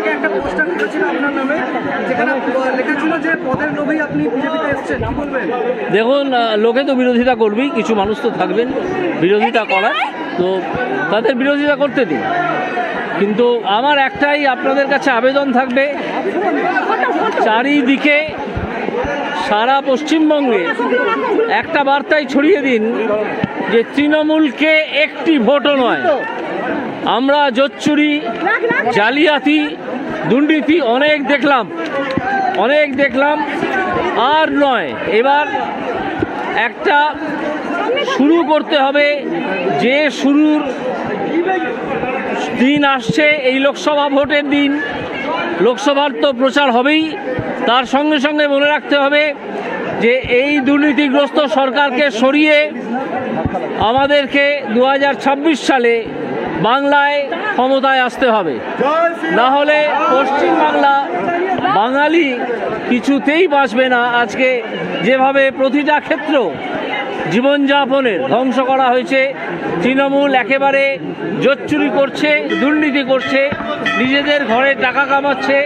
আগে একটা পোস্টার করেছিল আপনার নামে, যেখানে লেখা ছিল যে পদের লোভেই আপনি বিজেপিতে এসেছেন। কি বলবেন? দেখুন লোকে তো বিরোধিতা করবেই, কিছু মানুষ তো থাকবেন বিরোধিতা করার। তো তাদের বিরোধিতা করতে দিন। কিন্তু আমার একটাই আপনাদের কাছে আবেদন থাকবে, চারিদিকে সারা পশ্চিমবঙ্গে একটা বার্তাই ছড়িয়ে দিন যে তৃণমূলকে একটি ভোটও নয়। আমরা জোচ্চুরি, জালিয়াতি দুর্নীতি অনেক দেখলাম অনেক দেখলাম, আর নয়, এবার একটা শুরু করতে হবে, যে শুরুর দিন আসছে, এই লোকসভা ভোটের দিন, লোকসভার তো প্রচার হবেই, তার সঙ্গে সঙ্গে মনে রাখতে হবে যে এই দুর্নীতিগ্রস্ত সরকারকে সরিয়ে আমাদেরকে দু হাজার ছাব্বিশ সালে বাংলায় ক্ষমতায় আসতে হবে। না হলে পশ্চিমবাংলা বাঙালি কিছুতেই বাঁচবে না। আজকে যেভাবে প্রতিটা ক্ষেত্র জীবনযাপনের ধ্বংস করা হয়েছে, তৃণমূল একেবারে জোচ্চুরি করছে, দুর্নীতি করছে, নিজেদের ঘরে টাকা কামাচ্ছে,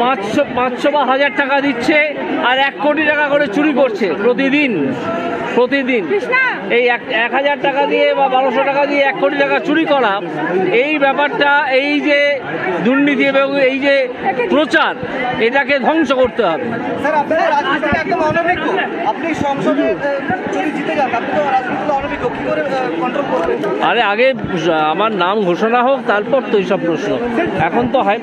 পাঁচশো পাঁচশো বা হাজার টাকা দিচ্ছে, আর এক কোটি টাকা করে চুরি করছে প্রতিদিন। প্রতিদিন। এই এক এক হাজার টাকা দিয়ে বা বারোশো টাকা দিয়ে এক কোটি টাকা চুরি করা এই ব্যাপারটা এই যে দুর্নীতি এবং এই যে প্রচার এটাকে ধ্বংস করতে হবে। স্যার আপনি তো রাজনীতিতে একদম অনভিজ্ঞ। আপনি সংসদে আহ, যদি জিতে যান আপনি তো রাজনীতিতে অনভিজ্ঞ। কি করে কন্ট্রোল করবেন? আরে আগে আমার নাম ঘোষণা হোক তারপর তো এইসব প্রশ্ন। এখন তো হয়।